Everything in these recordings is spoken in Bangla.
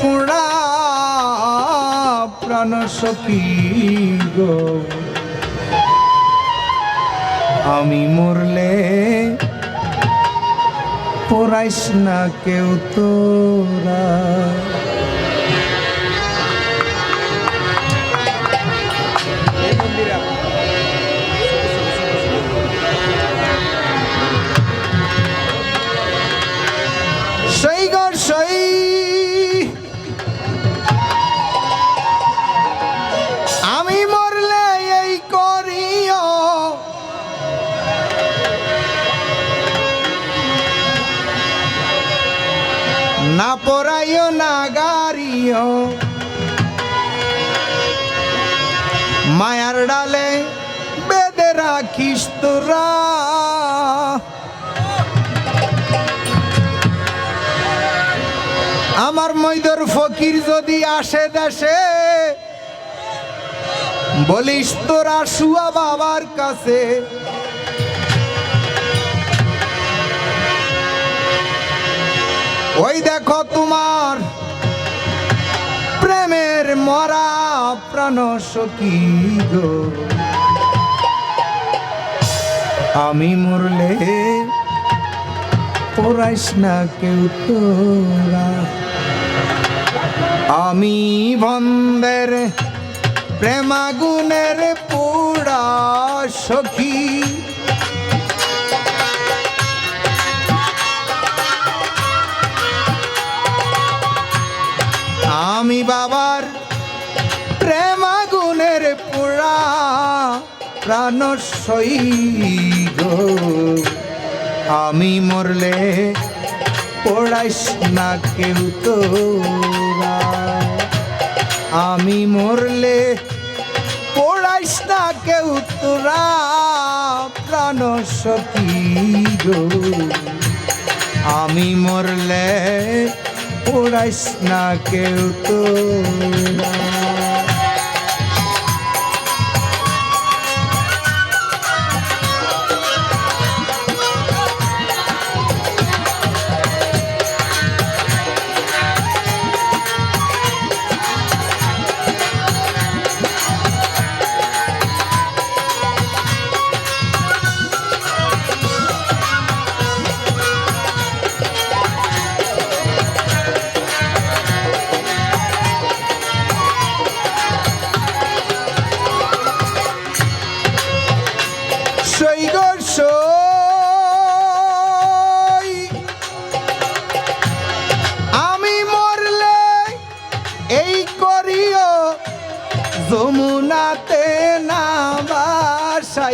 পোড়া প্রাণ সখী গো। আমি মরলে পড়াইস না কেউ তোরা। পড়াইও না মায়ার ডালে বেদে রাখিস তোরা। আমার মৈদর ফকির যদি আসে দেশে, বলিস তোরা শুয়া বাবার কাছে ওই দেখো তোমার প্রেমের মরা প্রাণ সখী গো। আমি মরলে পড়াইস না কেউ তোরা। আমি বন্দের প্রেমাগুনের পোড়া সখী আমি বাবার প্রেমাগুনের পোড়া প্রাণ গো। আমি মরলে পড়াইস না কেউ তোরা আমি মরলে পড়াইস না কেউ তোরা প্রাণ গো। আমি মরলে পড়াইস না কেউ তোরা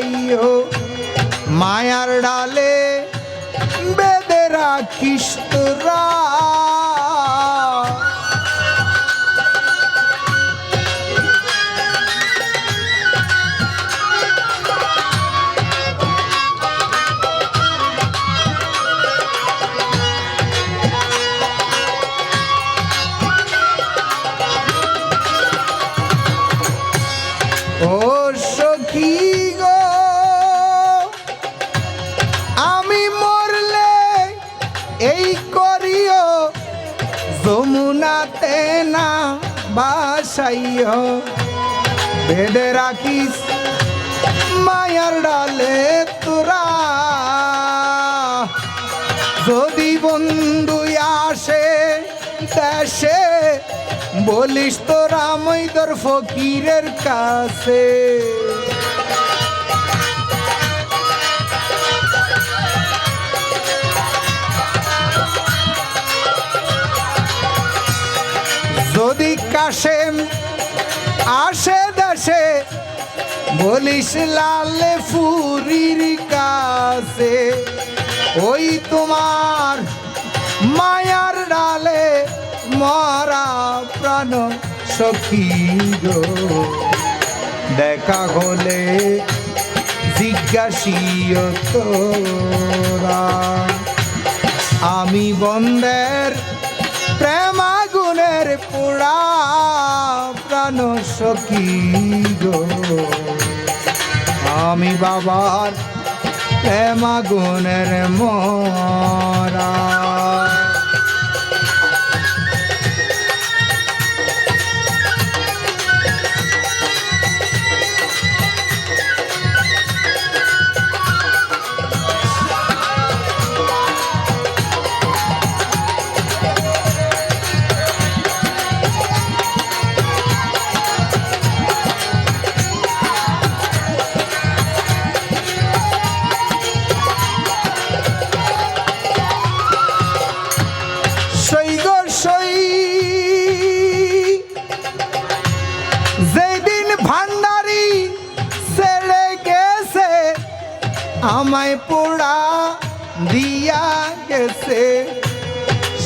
বাসাইও মায়ার ডালে বেদে রাখিস তোরা। যমুনাতে না বাসাইও। বেদে রাখিস মায়ার ডালে তোরা। যদি বন্ধু আসে দেশে, বলিস তোরা মৈদর ফকিরের কাছে। বলিস লালে ফুরির কাছে, ওই তোমার মায়ার ডালে মরা প্রাণ সখী গো। দেখা হলে জিজ্ঞাসীয় তোরা। আমি বন্দের প্রেমাগুনের পোড়া প্রাণ সখী গো। আমি বাবার প্রেমাগুনের মরা। আমায় পোড়া দিয়া গেছে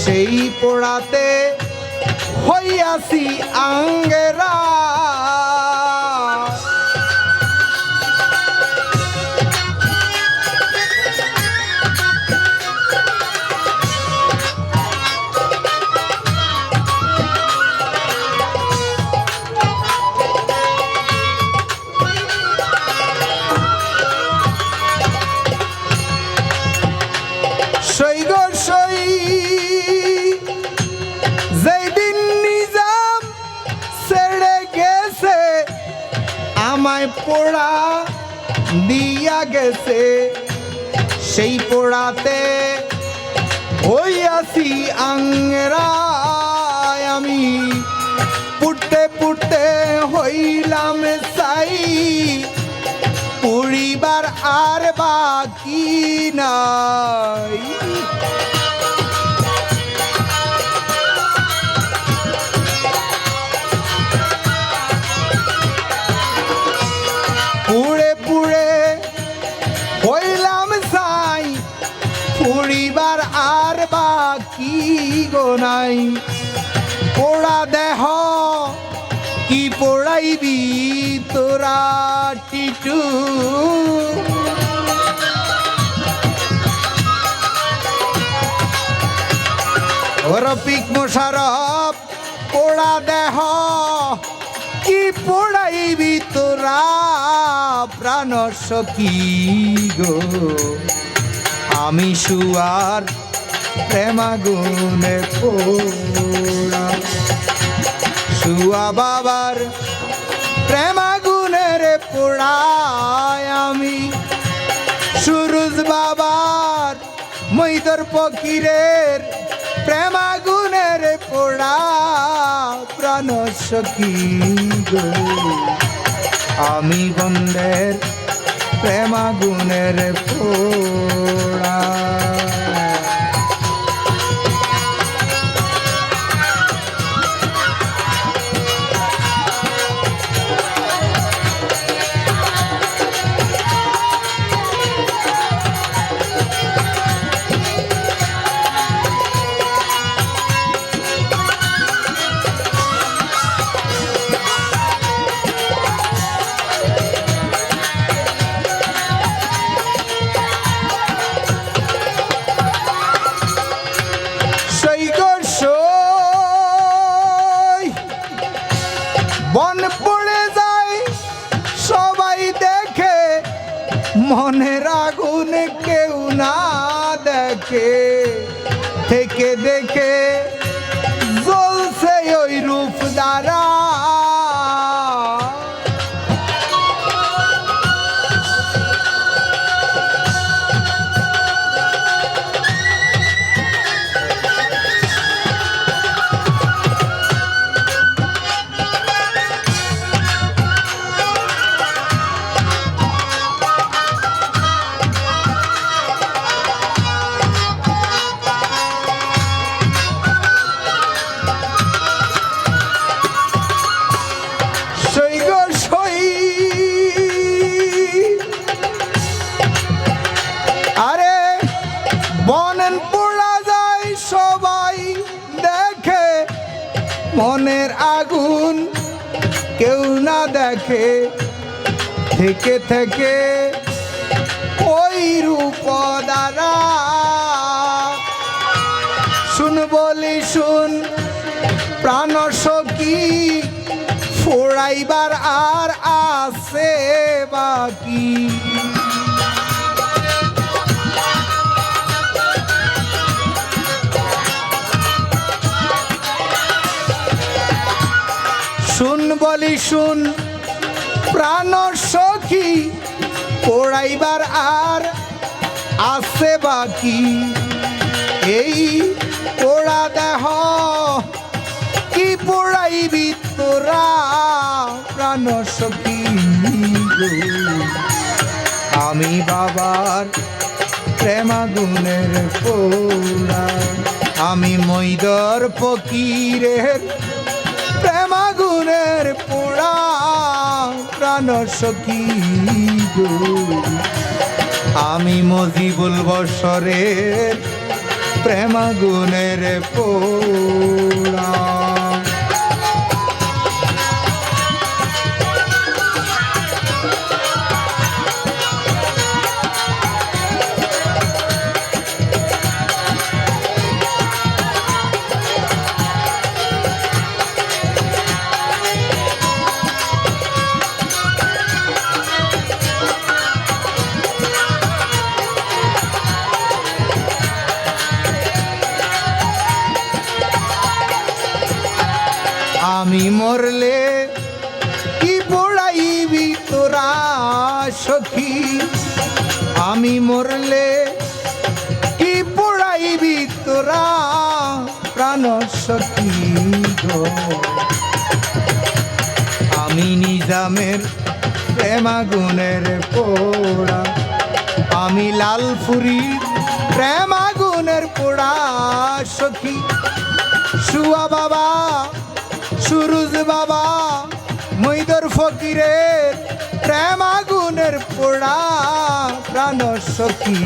সেই পোড়াতে হইয়াছি আঙ্গেরা। পোড়া দিয়া গেছে, সেই পোড়াতে হইয়াছি আংরায় আমি। পুটতে পুটতে হইলাম সাই পরিবার আর বাকি নাই। 42 রফিক মোশারফ, পোড়া দেহ, কি পোড়াইবি তোরা? প্রাণ সকি গো। আমি শুয়ার প্রেমাগুনে পোড়া। শুয়া বাবার পোড়ায় আমি। সুরুজ বাবার মৈদর ফকিরের প্রেমাগুনের পোড়া প্রাণ আমি বন্ধের প্রেমাগুনের পোড়া। মনের আগুন কেউ না দেখে থেকে দেখে কেউ না দেখে, থেকে থেকে ওই রূপ দ্বারা শুন বলি, শুন, প্রাণ সখী ফোড়াইবার আর আছে বাকি। শুন বলি শুন, প্রাণ সখী, পোড়াইবার আর আছে বাকি এই পোড়া দেহ কি পোড়াইবি তোরা, প্রাণ সখী। আমি বাবার প্রেমাগুনের পোড়া, আমি মৈদর ফকিরের প্রেমাগুনের পোড়া প্রাণ সখী আমি মজিবুল বসরের প্রেমাগুনের পোড়া। আমি মরলে কি পড়াইবি তোরা সখী? আমি মরলে কি পড়াইবি তোরা প্রাণ সখী আমি নিজামের প্রেমাগুনের পোড়া। আমি লাল লালপুরীর প্রেমাগুনের পোড়া সখী। সুয়া বাবা সুরুজ বাবা মৈদর ফকিরের প্রেম আগুনের পোড়া প্রাণ সখী